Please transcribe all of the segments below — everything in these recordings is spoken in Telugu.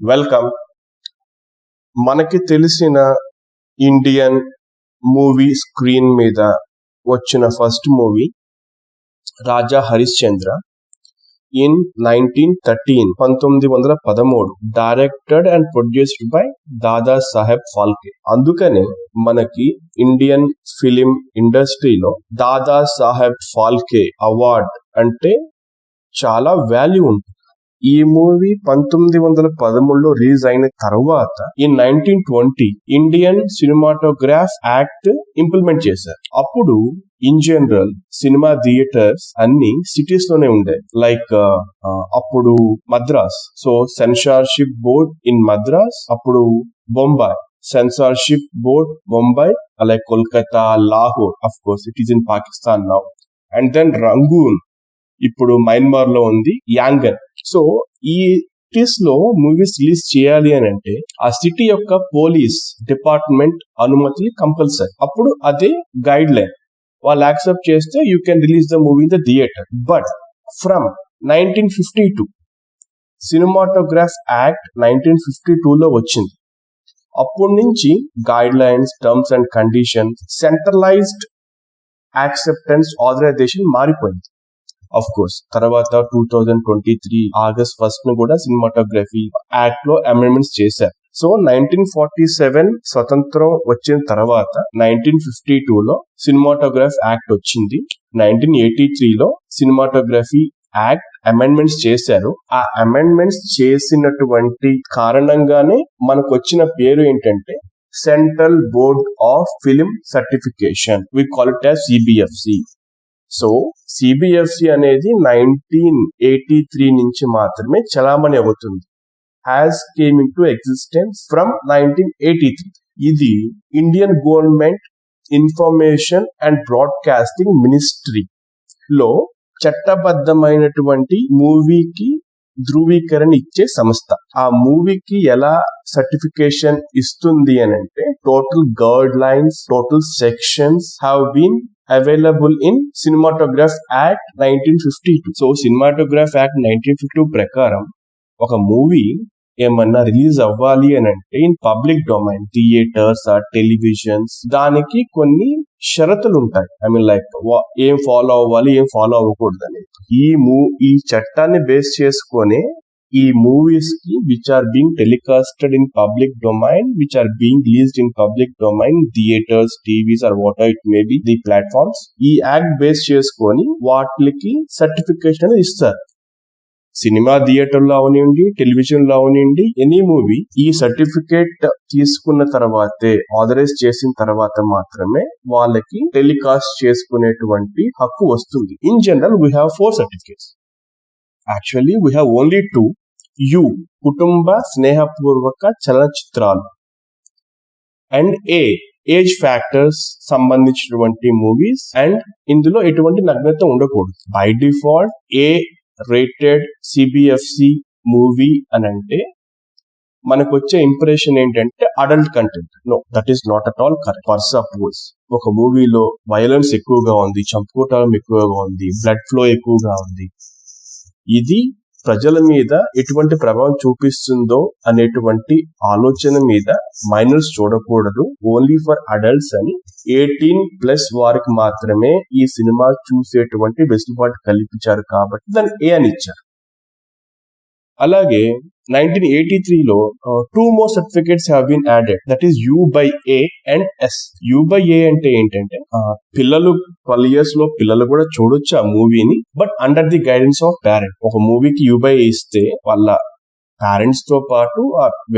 వెల్కమ్ మనకి తెలిసిన ఇండియన్ మూవీ స్క్రీన్ మీద వచ్చిన first movie Raja Harishchandra in nineteen thirteen పంతొమ్మిది వందల పదమూడు directed and produced by Dada Saheb Phalke అందుకనే మనకి ఇండియన్ ఫిలిం ఇండస్ట్రీలో దాదా సాహెబ్ ఫాల్కే అవార్డ్ అంటే చాలా వాల్యూ ఉంటుంది. ఈ మూవీ పంతొమ్మిది వందల పదమూడులో రిలీజ్ అయిన తర్వాత ఈ nineteen twenty Indian cinematograph act implement చేశారు. అప్పుడు ఇన్ జనరల్ సినిమా థియేటర్స్ అన్ని సిటీస్లోనే ఉండే. లైక్ అప్పుడు Madras. So censorship board in Madras అప్పుడు బొంబాయి. సెన్సార్షిప్ బోర్డ్ బొంబాయి అలాగే Kolkata Lahore. Of course it is in Pakistan now and then Rangoon ఇప్పుడు మయన్మార్లో ఉంది యాంగన్ సో ఈ సిటీస్లో మూవీస్ రిలీజ్ చేయాలి అని అంటే ఆ సిటీ యొక్క పోలీస్ డిపార్ట్మెంట్ అనుమతి కంపల్సరీ అప్పుడు అదే గైడ్ లైన్ వాళ్ళు యాక్సెప్ట్ చేస్తే you can release the movie in the theatre but from nineteen fifty two cinematograph act nineteen fifty లో వచ్చింది. అప్పటి నుంచి guide lines terms and conditions centralised acceptance authorisation మారిపోయింది. ఆఫ్ కోర్స్ తర్వాత two thousand twenty three August ఫస్ట్ను కూడా సినిమాటోగ్రఫీ యాక్ట్లో అమెండ్మెంట్స్ చేశారు. సో నైన్టీన్ ఫార్టీ సెవెన్ స్వతంత్రం వచ్చిన తర్వాత నైన్టీన్ ఫిఫ్టీ టూ లో యాక్ట్ వచ్చింది. నైన్టీన్ ఎయిటీ త్రీలో సినిమాటోగ్రఫీ యాక్ట్ అమెండ్మెంట్స్ చేశారు. ఆ అమెండ్మెంట్స్ చేసినటువంటి కారణంగానే మనకు వచ్చిన పేరు ఏంటంటే central board of film certification we call it as CBFC so CBFC అనేది నైన్టీన్ ఎయిటీ త్రీ నుంచి మాత్రమే చలామణి అవుతుంది. Has came into existence from nineteen eighty three ఇది Indian government information and broadcasting ministry లో చట్టబద్ధమైనటువంటి మూవీకి ధృవీకరణ ఇచ్చే సంస్థ. ఆ మూవీకి ఎలా సర్టిఫికేషన్ ఇస్తుంది అని అంటే total guidelines total sections have been available in cinematograph act nineteen fifty two so cinematograph act nineteen fifty ప్రకారం ఒక మూవీ ఏమన్నా రిలీజ్ అవ్వాలి అని అంటే in public domain theatres or televisions దానికి కొన్ని షరతులు ఉంటాయి. ఐ మీన్ లైక్ ఏం ఫాలో అవ్వాలి ఏం ఫాలో అవ్వకూడదు అనేది. ఈ మూ ఈ చట్టాన్ని బేస్ చేసుకొని ఈ మూవీస్కి which are being telecasted in public domain which are being released in public domain theatres TVs or what it may be the platforms ఈ యాక్ట్ బేస్ చేసుకొని వాటికి సర్టిఫికేషన్ అనేది ఇస్తారు. సినిమా థియేటర్లో అవనివ్వండి టెలివిజన్లో అవనివ్వండి ఎనీ మూవీ ఈ సర్టిఫికేట్ తీసుకున్న తర్వాతే ఆథరైజ్ చేసిన తర్వాత మాత్రమే వాళ్ళకి టెలికాస్ట్ చేసుకునేటువంటి హక్కు వస్తుంది. In general we have four certificates actually we have only two U కుటుంబ స్నేహపూర్వక చలనచిత్రాలు అండ్ ఏ ఏజ్ ఫ్యాక్టర్స్ సంబంధించినటువంటి మూవీస్ అండ్ ఇందులో ఎటువంటి నగ్నత ఉండకూడదు. By default A rated CBFC movie అని అంటే మనకు వచ్చే ఇంప్రెషన్ ఏంటంటే adult content no that is not at all correct for suppose ఒక మూవీలో వయలెన్స్ ఎక్కువగా ఉంది చంపుకోవటం ఎక్కువగా ఉంది బ్లడ్ ఫ్లో ఎక్కువగా ఉంది ఇది ప్రజల మీద ఎటువంటి ప్రభావం చూపిస్తుందో అనేటువంటి ఆలోచన మీద మైనర్స్ చూడకూడదు. ఓన్లీ ఫర్ అడల్ట్స్ అని. ఎయిటీన్ ప్లస్ వారికి మాత్రమే ఈ సినిమా చూసేటువంటి వెసులుబాటు కల్పించారు కాబట్టి దాన్ని ఏ అని ఇచ్చారు. అలాగే నైన్టీన్ ఎయిటీ త్రీలో two more certificates have been added that is U by A and S U by A అంటే ఏంటంటే పిల్లలు ట్వెల్వ్ ఇయర్స్లో పిల్లలు కూడా చూడొచ్చు ఆ మూవీని but under the guidance of parent ఒక మూవీకి యూ బై ఇస్తే వాళ్ళ పేరెంట్స్తో పాటు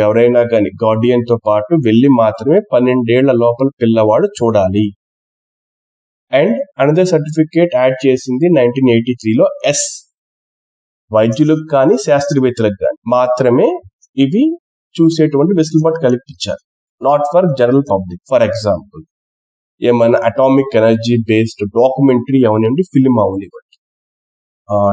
ఎవరైనా కానీ గార్డియన్తో పాటు వెళ్ళి మాత్రమే పన్నెండేళ్ళ లోపల పిల్లవాడు చూడాలి. అండ్ అనదర్ సర్టిఫికేట్ యాడ్ చేసింది నైన్టీన్ ఎయిటీ త్రీలో ఎస్ వైద్యులకు కానీ శాస్త్రవేత్తలకు కానీ మాత్రమే ఇవి చూసేటువంటి వెసులుబాటు కల్పించారు. Not for general public for example ఏమైనా అటామిక్ ఎనర్జీ బేస్డ్ డాక్యుమెంటరీ అవనివ్వండి. ఫిల్మ్ అవనివ్వండి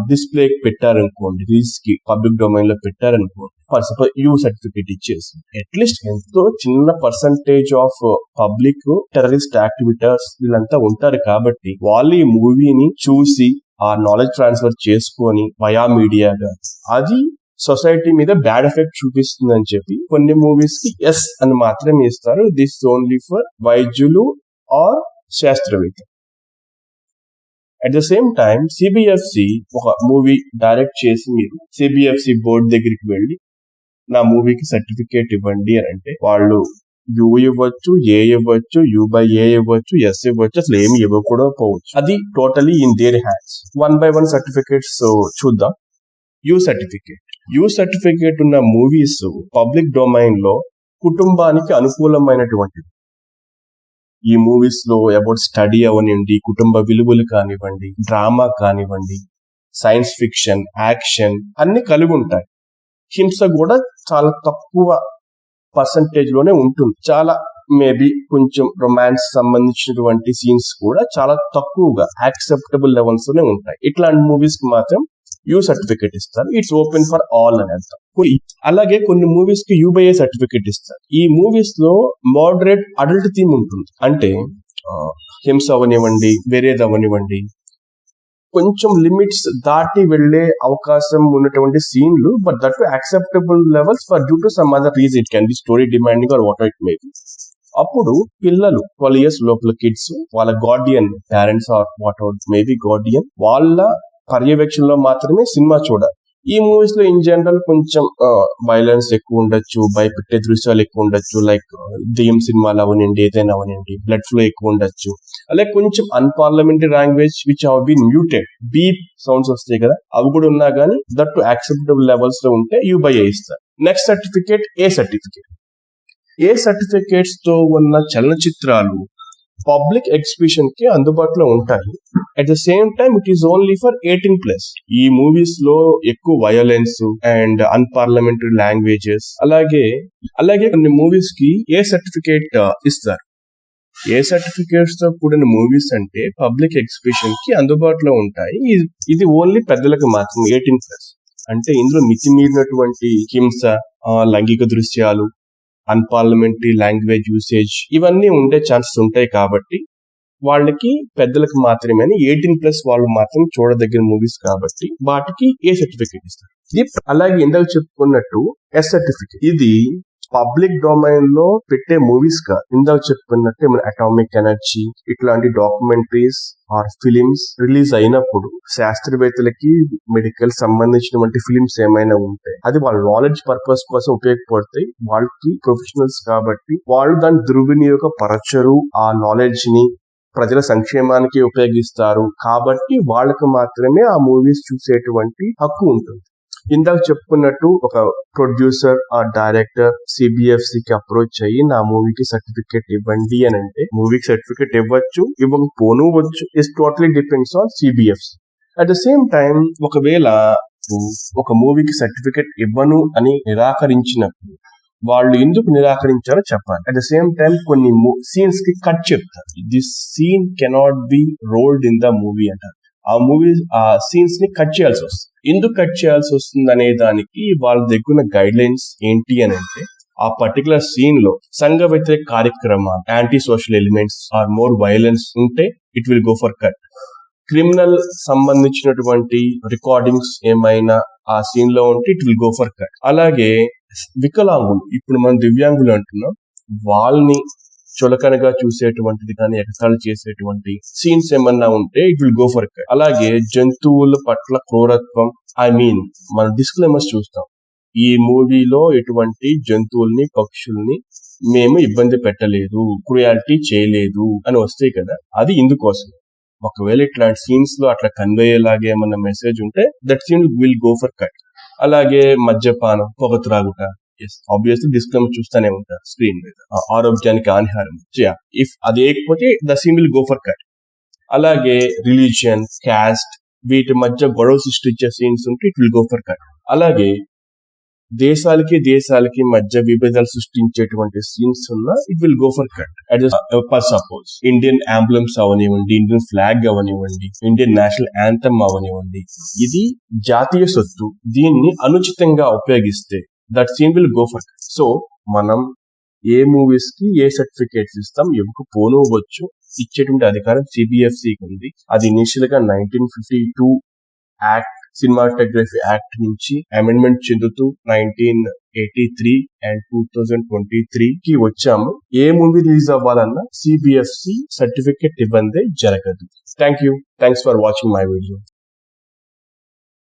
డిస్ప్లే పెట్టారనుకోండి రీల్స్కి పబ్లిక్ డొమైన్లో పెట్టారనుకోండి ఫర్ సపోజ్ యూ సర్టిఫికేట్ ఇచ్చేసి అట్లీస్ట్ ఎంతో చిన్న percentage of public terrorist activities వీళ్ళంతా ఉంటారు కాబట్టి వాళ్ళు ఈ మూవీని చూసి ఆ నాలెడ్జ్ ట్రాన్స్ఫర్ చేసుకొని వయా మీడియాగా అది సొసైటీ మీద బ్యాడ్ ఎఫెక్ట్ చూపిస్తుంది అని చెప్పి కొన్ని మూవీస్కి ఎస్ అని మాత్రమే ఇస్తారు. దిస్ ఓన్లీ ఫర్ వైద్యులు ఆర్ శాస్త్రవేత్త. At the same time CBFC ఒక మూవీ డైరెక్ట్ చేసి మీరు సిబిఎఫ్సి బోర్డు దగ్గరికి వెళ్ళి నా మూవీకి సర్టిఫికేట్ ఇవ్వండి అని అంటే వాళ్ళు యూ ఇవ్వచ్చు ఏ ఇవ్వచ్చు యూ బై ఏ ఇవ్వచ్చు ఎస్ ఇవ్వచ్చు అసలు ఏమి ఇవ్వకూడదు పోవచ్చు అది totally in their hands one by one certificates చూద్దాం. యూ సర్టిఫికేట్ యూ సర్టిఫికేట్ ఉన్న మూవీస్ పబ్లిక్ డొమైన్లో కుటుంబానికి అనుకూలమైనటువంటివి. ఈ మూవీస్లో అబౌట్ స్టడీ అవనివ్వండి కుటుంబ విలువలు కానివ్వండి డ్రామా కానివ్వండి సైన్స్ ఫిక్షన్ యాక్షన్ అన్ని కలిగి ఉంటాయి. హింస కూడా చాలా తక్కువ పర్సంటేజ్లోనే ఉంటుంది. చాలా మేబీ కొంచెం రొమాన్స్ సంబంధించినటువంటి సీన్స్ కూడా చాలా తక్కువగా యాక్సెప్టబుల్ లెవెల్స్లోనే ఉంటాయి. ఇట్లాంటి మూవీస్కి మాత్రం యూ సర్టిఫికేట్ ఇస్తారు. ఇట్స్ ఓపెన్ ఫర్ ఆల్ అని అర్థం అలాగే కొన్ని మూవీస్కి యూబైఏ సర్టిఫికేట్ ఇస్తారు. ఈ మూవీస్లో మోడరేట్ అడల్ట్ థీమ్ ఉంటుంది. అంటే హింస అవనివ్వండి వేరేది అవనివ్వండి కొంచెం లిమిట్స్ దాటి వెళ్ళే అవకాశం ఉన్నటువంటి సీన్లు but that acceptable levels for due to some other reason it can be story demanding or what it may be అప్పుడు పిల్లలు ట్వెల్వ్ ఇయర్స్ లోపల కిడ్స్ వాళ్ళ guardian parents or what out maybe guardian వాళ్ళ పర్యవేక్షణలో మాత్రమే సినిమా చూడాలి. ఈ మూవీస్లో ఇన్ జనరల్ కొంచెం వైలెన్స్ ఎక్కువ ఉండొచ్చు భయపెట్టే దృశ్యాలు ఎక్కువ ఉండొచ్చు లైక్ దెయ్యం సినిమాలు అవనండి ఏదైనా అవనండి బ్లడ్ ఫ్లో ఎక్కువ ఉండొచ్చు. అలాగే కొంచెం unparliamentary language which have been muted beep sounds వస్తాయి కదా అవి కూడా ఉన్నా కానీ దట్ టు యాక్సెప్టబుల్ లెవెల్స్లో ఉంటే యూ బై ఇస్తారు next certificate A certificate A సర్టిఫికేట్స్తో ఉన్న చలనచిత్రాలు పబ్లిక్ ఎగ్జిబిషన్కి అందుబాటులో ఉంటాయి. At the same time it is only for eighteen plus ఈ మూవీస్లో ఎక్కువ వయోలెన్స్ అండ్ అన్పార్లమెంటరీ లాంగ్వేజెస్ అలాగే అలాగే కొన్ని మూవీస్కి ఏ సర్టిఫికేట్ uh, ఇస్తారు. ఏ సర్టిఫికేట్స్తో కూడిన మూవీస్ అంటే పబ్లిక్ ఎగ్జిబిషన్కి అందుబాటులో ఉంటాయి. ఇది- ఓన్లీ పెద్దలకు మాత్రం ఎయిటీన్ ప్లస్ అంటే ఇందులో మితిమీరినటువంటి హింస లైంగిక దృశ్యాలు అన్పార్లమెంటరీ లాంగ్వేజ్ యూసేజ్ ఇవన్నీ ఉండే ఛాన్సెస్ ఉంటాయి కాబట్టి వాళ్ళకి పెద్దలకు మాత్రమే ఎయిటీన్ ప్లస్ వాళ్ళు మాత్రం చూడదగిన మూవీస్ కాబట్టి వాటికి ఏ సర్టిఫికేట్ ఇస్తారు? అలాగే ఇందాక చెప్పుకున్నట్టు ఎస్ సర్టిఫికేట్ ఇది పబ్లిక్ డొమైన్లో పెట్టే మూవీస్గా ఇందాక చెప్పుకున్నట్టు మన అటామిక్ ఎనర్జీ ఇట్లాంటి డాక్యుమెంటరీస్ ఆర్ ఫిలిమ్స్ రిలీజ్ అయినప్పుడు శాస్త్రవేత్తలకి మెడికల్ సంబంధించినటువంటి ఫిలిమ్స్ ఏమైనా ఉంటే అది వాళ్ళ నాలెడ్జ్ పర్పస్ కోసం ఉపయోగపడతాయి. వాళ్ళకి ప్రొఫెషనల్స్ కాబట్టి వాళ్ళు దాన్ని దుర్వినియోగపరచరు ఆ నాలెడ్జ్ని ప్రజల సంక్షేమానికి ఉపయోగిస్తారు. కాబట్టి వాళ్ళకి మాత్రమే ఆ మూవీస్ చూసేటువంటి హక్కు ఉంటుంది. ఇందాక చెప్పుకున్నట్టు ఒక ప్రొడ్యూసర్ ఆ డైరెక్టర్ సిబిఎఫ్సి కి అప్రోచ్ అయ్యి నా మూవీకి సర్టిఫికేట్ ఇవ్వండి అని అంటే మూవీకి సర్టిఫికేట్ ఇవ్వచ్చు ఇవ్వకపోనువచ్చు it's totally depends on CBFC at the same time ఒకవేళ ఒక మూవీకి సర్టిఫికేట్ ఇవ్వను అని నిరాకరించినప్పుడు వాళ్ళు ఎందుకు నిరాకరించారో చెప్పాలి. అట్ ద సేమ్ టైం కొన్ని సీన్స్కి కట్ చెప్తారు. This scene cannot be rolled in the movie అంటారు. ఆ మూవీ ఆ సీన్స్ని కట్ చేయాల్సి వస్తుంది. ఎందుకు కట్ చేయాల్సి వస్తుంది అనే దానికి వాళ్ళ దగ్గర ఉన్న గైడ్ లైన్స్ ఏంటి అని అంటే ఆ పర్టికులర్ సీన్లో సంఘ వ్యతిరేక కార్యక్రమాలు anti social elements or more violence ఉంటే it will go for cut criminal సంబంధించినటువంటి రికార్డింగ్స్ ఏమైనా ఆ సీన్లో ఉంటే it will go for cut అలాగే వికలాంగులు ఇప్పుడు మనం దివ్యాంగులు అంటున్నాం వాళ్ళని చులకనగా చూసేటువంటిది కానీ ఎగతాళి చేసేటువంటి సీన్స్ ఏమన్నా ఉంటే it will go for cut అలాగే జంతువుల పట్ల క్రూరత్వం ఐ మీన్ మన డిస్క్లైమర్స్ చూస్తాం. ఈ మూవీలో ఎటువంటి జంతువుల్ని పక్షుల్ని మేము ఇబ్బంది పెట్టలేదు క్రుయాలిటీ చేయలేదు అని వస్తాయి కదా అది ఇందుకోసం. ఒకవేళ ఇట్లాంటి సీన్స్లో అట్లా కన్వే అయ్యేలాగా ఏమన్నా మెసేజ్ ఉంటే that scene will go for cut అలాగే మద్యపానం పొగ త్రాగుట ఆబ్వియస్లీ డిస్క్లైమర్ చూస్తూనే ఉంటారు స్క్రీన్ మీద. ఆరోగ్యానికి హానిహారం. ఇఫ్ అది వేయకపోతే the scene will go for cut అలాగే రిలీజియన్ క్యాస్ట్ వీటి మధ్య గొడవ సృష్టించే సీన్స్ ఉంటే it will go for cut అలాగే దేశాలకి దేశాలకి మధ్య విభేదాలు సృష్టించేటువంటి సీన్స్ ఉన్నా it will go for cut for suppose Indian ambulance అవనివ్వండి ఇండియన్ ఫ్లాగ్ అవనివ్వండి ఇండియన్ నేషనల్ యాంథమ్ అవనివ్వండి ఇది జాతీయ సొత్తు. దీన్ని అనుచితంగా ఉపయోగిస్తే that scene will go for so మనం ఏ మూవీస్కి ఏ సర్టిఫికేట్స్ ఇస్తాం ఎవరికి పోనివ్వచ్చు? ఇచ్చేటువంటి అధికారం సిబిఎఫ్సికి ఉంది. అది ఇనిషియల్గా nineteen fifty two act cinematography act నుంచి అమెండ్మెంట్ చెందుతూ nineteen eighty three and two thousand twenty three కి వచ్చాము. ఏ మూవీ రిలీజ్ అవ్వాలన్నా సిబిఎఫ్సి సర్టిఫికేట్ ఇవ్వందే జరగదు. Thank you thanks for watching my video